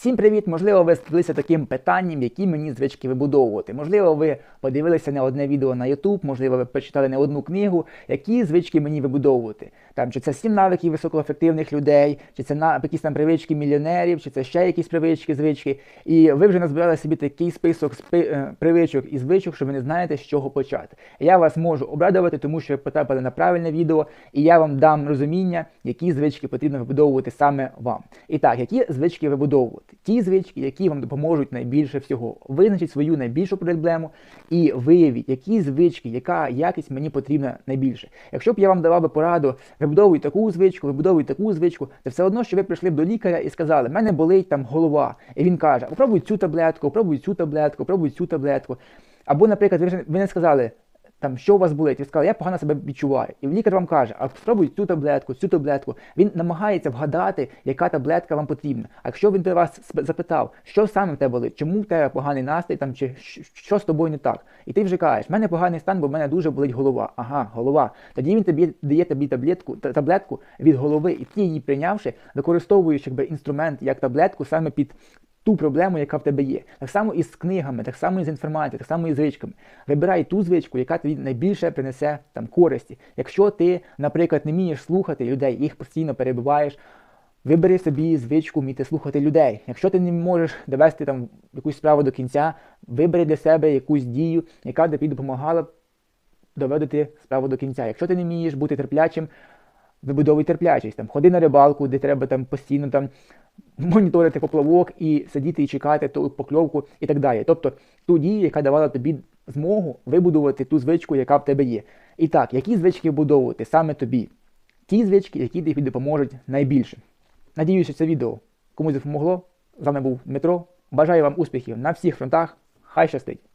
Всім привіт! Можливо, ви стикнулися таким питанням, які мені звички вибудовувати. Можливо, ви подивилися не одне відео на YouTube, можливо, ви прочитали не одну книгу, які звички мені вибудовувати. Там чи це сім навиків високоефективних людей, чи це якісь там привички мільйонерів, чи це ще якісь привички, звички. І ви вже назбирали собі такий список спи- е, привичок і звичок, що ви не знаєте, з чого почати. Я вас можу обрадувати, тому що ви потрапили на правильне відео, і я вам дам розуміння, які звички потрібно вибудовувати саме вам. І так, які звички вибудовувати? Ті звички, які вам допоможуть найбільше всього. Визначіть свою найбільшу проблему і виявіть, які звички, яка якість мені потрібна найбільше. Якщо б я вам давав би пораду, вибудовуй таку звичку, вибудовуй таку звичку, це все одно, що ви прийшли б до лікаря і сказали, в мене болить там голова. І він каже: попробуй цю таблетку, попробуй цю таблетку, попробуй цю таблетку. Або, наприклад, ви, не сказали, там, що у вас болить, ви сказали, я погано себе відчуваю. І лікар вам каже, а спробуй цю таблетку, цю таблетку. Він намагається вгадати, яка таблетка вам потрібна. А якщо він до вас запитав, що саме в тебе болить, чому в тебе поганий настрій, там, чи що з тобою не так, і ти вже кажеш, в мене поганий стан, бо в мене дуже болить голова. Ага, голова. Тоді він тобі дає тобі таблетку, таблетку від голови, і ти її прийнявши, використовуєш якби інструмент як таблетку саме під ту проблему, яка в тебе є. Так само і з книгами, так само і з інформацією, так само і з звичками. Вибирай ту звичку, яка тобі найбільше принесе там користі. Якщо ти, наприклад, не вмієш слухати людей, їх постійно перебиваєш. Вибери собі звичку вміти слухати людей. Якщо ти не можеш довести там якусь справу до кінця, вибери для себе якусь дію, яка тобі допомагала доводити справу до кінця. Якщо ти не вмієш бути терплячим, вибудовуй терплячість. Там, ходи на рибалку, де треба там постійно там моніторити поплавок і сидіти і чекати ту покльовку і так далі. Тобто ту дію, яка давала тобі змогу вибудувати ту звичку, яка в тебе є. І так, які звички вбудовувати саме тобі? Ті звички, які тобі допоможуть найбільше. Надіюся, це відео комусь допомогло. З вами був Дмитро. Бажаю вам успіхів на всіх фронтах. Хай щастить!